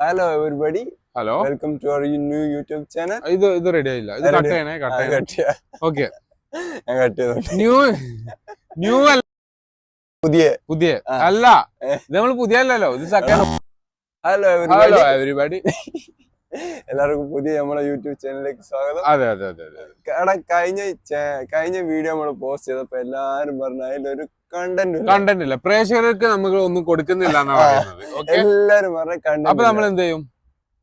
Hello everybody hello welcome to our new YouTube channel ഇത് ഇത് ready ആയില്ല. ഇത്. കട്ട് ചെയ്യണേ കട്ട് ചെയ്യണേ ഓക്കെ ഞാൻ കട്ട് ന്യൂ ന്യൂ അല്ല. പുതിയ. പുതിയ. അല്ല. ഇത് നമ്മൾ പുതിയ അല്ലല്ലോ. ഇത് സെക്കൻഡ് ഹലോ ഹലോ എവരിബഡി എല്ലാവർക്കും പുതിയ നമ്മളെ യൂട്യൂബ് ചാനലിലേക്ക് സ്വാഗതം. അതെ അതെ അതെ അതെ. കാരണം കഴിഞ്ഞ കഴിഞ്ഞ വീഡിയോ നമ്മൾ പോസ്റ്റ് ചെയ്തപ്പോ എല്ലാരും പറഞ്ഞു അതിലൊരു കണ്ടന്റ് ഇല്ല പ്രേക്ഷകർക്ക് നമുക്ക് ഒന്നും കൊടുക്കുന്നില്ല. പറയുന്നത്. എല്ലാരും കണ്ടന്റ് അപ്പൊ നമ്മൾ എന്ത് ചെയ്യും?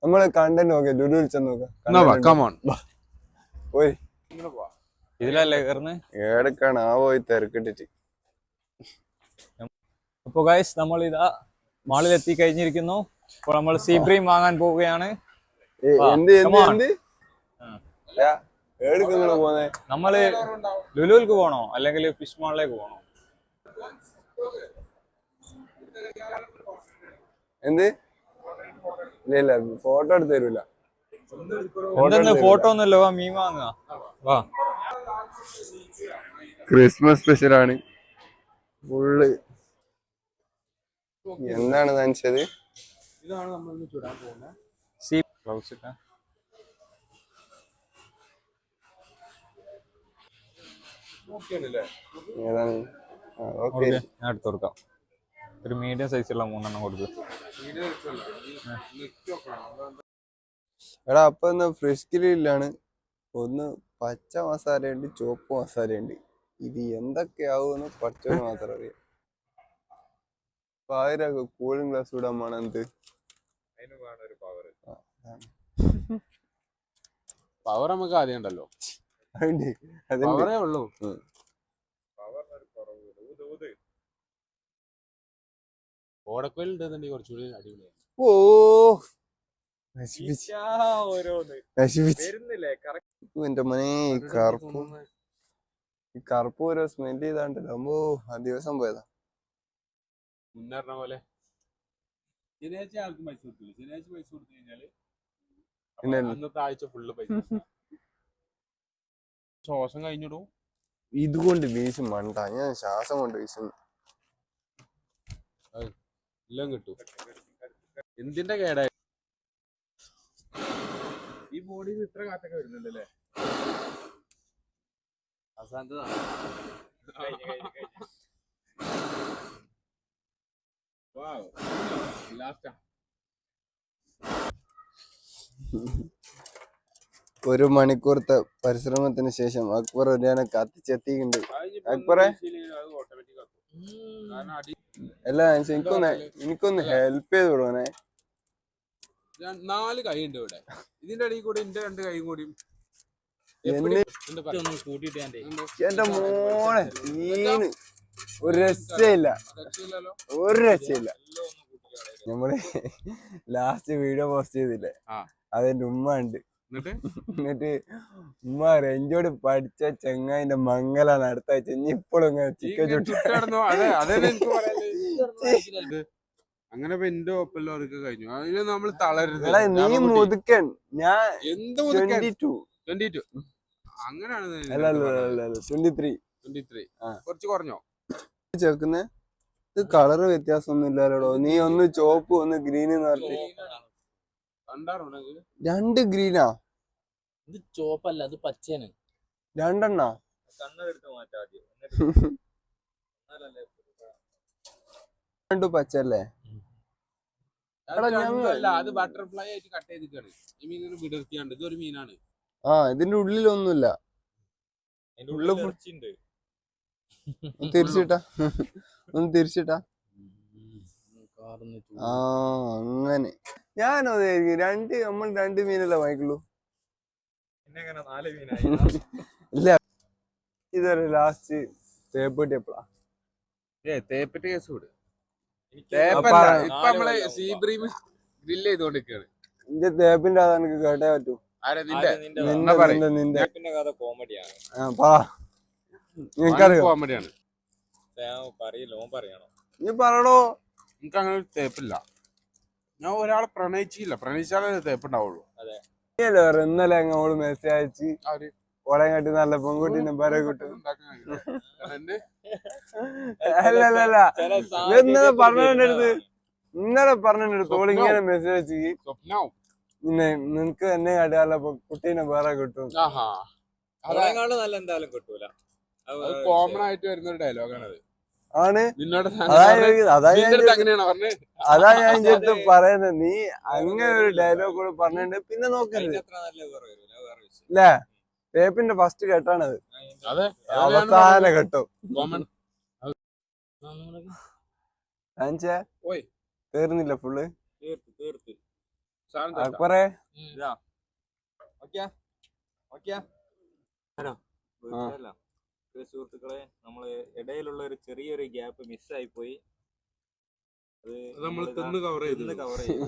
നമ്മൾ കണ്ടന്റ് നോക്കാം. ലുലുവിൽ ചെന്ന് നോക്കാം കമോൺ പോയി. ഇതിലല്ലേ കയറുന്നത് ഏടക്കാണ് ആ പോയി തിരക്കിട്ടിട്ട്. അപ്പൊ ഗൈസ് നമ്മൾ ഇതാ മാളിൽ എത്തി കഴിഞ്ഞിരിക്കുന്നു. അപ്പോൾ നമ്മൾ സീബ്രീം വാങ്ങാൻ പോവുകയാണ്. നമ്മൾ ലുലുവിൽക്ക് പോണോ? അല്ലെങ്കിൽ ഫിഷ് മാളിലേക്ക് പോണോ? എന്ത്? ഇല്ല ഇല്ല ഫോട്ടോ എടുത്ത് തരൂല. ഫോട്ടോ ഒന്നുമല്ലോ. വാ മീൻ വാങ്ങുക. വാ. ക്രിസ്മസ് സ്പെഷ്യൽ ആണ്. ഫുള്ള്. എന്താണ് നനച്ചത്? ഇതാണ് നമ്മൾ ചുടാൻ പോകുന്നത് സീ ഗ്ലൗസ് ഇട്ടാ ഏതാണ്? എടുത്തു കൊടുക്കാം. ഒരു മീഡിയം സൈസുള്ള മൂന്നെണ്ണം കൊടുത്തു എടാ അപ്പൊ എന്നാ ഫ്രഷ് ഗ്രില്ലാണ് ഒന്ന് പച്ച മസാലയുണ്ട് ചുവപ്പ് മസാലയുണ്ട്. ഇത് എന്തൊക്കെയാവുമെന്ന് പഠിച്ചവന് മാത്രം അറിയാം. പായര കൂളിംഗ് ഗ്ലാസ് വിടാൻ വേണം എന്ത് പവർ നമുക്ക് ആദ്യം ഉണ്ടല്ലോ. അതിന്റെ ഉള്ളൂ. ഉണ്ടെന്നുണ്ടെങ്കിൽ കുറച്ചുകൂടി അടിപൊളിയാണ് ഓ നശിപ്പിച്ച്. ഓരോന്ന്. നശിപ്പിച്ച്. വരുന്നില്ലേ? ഓ, എന്റെ മോനെ ഈ കറുപ്പ്. ഈ കറുപ്പ് ഓരോ സ്മെൽ ചെയ്താണ്ടല്ലോ അമ്പോ ആ ദിവസം പോയതാ മുന്നേറിന പോലെ. ശനിയാഴ്ച ആർക്കും പൈസ കൊടുക്കില്ല ശനിയാഴ്ച പൈസ കൊടുത്തു കഴിഞ്ഞാൽ അപ്പൊ പിന്നെ അന്നത്തെ ആഴ്ച ഫുള്ള് പൈസ ശ്വാസം കഴിഞ്ഞിടും. ഇതുകൊണ്ട് വീശും മണ്ട. ഞാൻ ശ്വാസം കൊണ്ട് വീശുന്നു എല്ലാം കിട്ടും. എന്തിന്റെ കേടായി? ഈ ബോഡിയിൽ ഇത്ര കാറ്റൊക്കെ വരുന്നുണ്ടല്ലേ ലാസ്റ്റാ ഒരു മണിക്കൂർത്തെ പരിശ്രമത്തിന് ശേഷം അക്ബർ ഒരാനെ കത്തിച്ചെത്തിയിട്ടുണ്ട്. അക്ബറെ? ഓട്ടോമാറ്റിക് അല്ല എനിക്ക് എനിക്കൊന്ന് എനിക്കൊന്ന് ഹെൽപ്പ് ചെയ്ത് വിടുവനെ ഞാൻ നാല് കൈ ഉണ്ട് ഇവിടെ. ഇതിന്റെ ഇടയിൽ കൂടി എന്റെ രണ്ട് കൈയും കൂടി എന്റെ മോളെ മീന് ഒരു രക്ഷയില്ല. ഒരു രക്ഷയില്ല. നമ്മൾ ലാസ്റ്റ് വീഡിയോ പോസ്റ്റ് ചെയ്തില്ലേ? അതിന്റെ ഉമ്മ ഉണ്ട്. എന്നിട്ട്? ഉമ്മ രഞ്ജോട് പഠിച്ച ചെങ്ങായിന്റെ മംഗലാണ് അടുത്ത ആഴ്ച ഇനി ഇപ്പോഴും ഇങ്ങനെ ചിക്കൻ ചുട്ടു അങ്ങനെ എന്റെ ഒപ്പല്ലോർക്ക് കഴിഞ്ഞു. അതിന് നമ്മൾ തളരുത് എടാ നീ. മുതുക്കൻ. ഞാൻ എന്ത് ട്വന്റി ടു അങ്ങനെയാണ് ട്വന്റി ത്രീ ട്വന്റി ത്രീ കുറച്ച് കുറഞ്ഞോ? ചേർക്കുന്നേ? ഇത് കളറ് വ്യത്യാസമൊന്നും ഇല്ലല്ലോ നീ ഒന്ന് ചോപ്പ് ഒന്ന് ഗ്രീൻ എന്ന് പറഞ്ഞു രണ്ട് ഗ്രീനാ ഇത് ചോപ്പല്ല അത് പച്ചയാണ്. രണ്ടെണ്ണ? രണ്ടു പച്ചല്ലേ എടാ, ഞങ്ങൾ- അല്ല അത് ബട്ടർഫ്ലൈ ആയിട്ട് കട്ട് ചെയ്തിട്ടാണ് ഈ മീനിന് വിടർത്തിയാണ്ട് ഇതൊരു മീനാണ്. ആ ഇതിന്റെ ഉള്ളിലൊന്നുമില്ല. ഉള്ളിൽ തിരിച്ചിട്ടാ. ഒന്ന് തിരിച്ചിട്ടാ. ആ അങ്ങനെ. ഞാനോ രണ്ട് നമ്മൾ രണ്ട് മീനല്ലേ വാങ്ങിക്കുള്ളൂ പിന്നെ എങ്ങനെ നാല് മീനായി ഇല്ല. ഇതൊരു ലാസ്റ്റ് തേപ്പട്ടി എപ്പോഴാ ഏ തേപ്പറ്റ് കേസ് വിട് ഇപ്പൊ നമ്മളെ സീ ബ്രീം ഗ്രില്ല് ചെയ്തോണ്ടിരിക്കാണ്. നിന്റെ തേപ്പിന്റെ കഥ എനിക്ക് കേട്ടേ പറ്റൂ. കോമഡിയാണ്. പറയണം. നീ പറടോ എനിക്ക് അങ്ങനെ ഒരു തേപ്പില്ല. ഞാൻ ഒരാളെ പ്രണയിച്ചില്ല. പ്രണയിച്ചാലേ തേപ്പ് ഉണ്ടാവുള്ളൂ നീയല്ലേ പറഞ്ഞെ ഇന്നലെ അങ്ങോട്ട് മെസ്സേജ് അയച്ച്. ഓളെ കാട്ടി നല്ല പെൺകുട്ടീനെ പേരെ കിട്ടും അല്ലല്ല ഇന്നലെ അടുത്ത്? ഇന്നലെ പറഞ്ഞെടുത്ത് തോളി ഇങ്ങനെ മെസ്സേജ് അയച്ച്. പിന്നെ നിനക്ക് എന്നെ കടിയാല കുട്ടീനെ വേറെ കിട്ടും. നല്ല എന്തായാലും കിട്ടൂല. കോമൺ ആയിട്ട് വരുന്ന ഒരു ഡയലോഗാണ് അത് ആണ്. അതാ ഞാൻ- ചേർത്ത് പറയുന്നത് നീ അങ്ങനെ ഒരു ഡയലോഗ് കൂടെ പറഞ്ഞിട്ട് പിന്നെ നോക്കരുത്. അല്ലേ ടേപ്പിന്റെ ഫസ്റ്റ് കെട്ടാണത് അവസാന ഘട്ടം. തീർന്നില്ല ഫുള്ള് തീർത്ത് ഓക്കെ ഓക്കെ. അക്ബറേ. പ്രിയ സുഹൃത്തുക്കളെ നമ്മൾ ഇടയിലുള്ള ഒരു ചെറിയൊരു ഗ്യാപ്പ് മിസ്സായി പോയി അത് നമ്മൾ കവർ ചെയ്തു.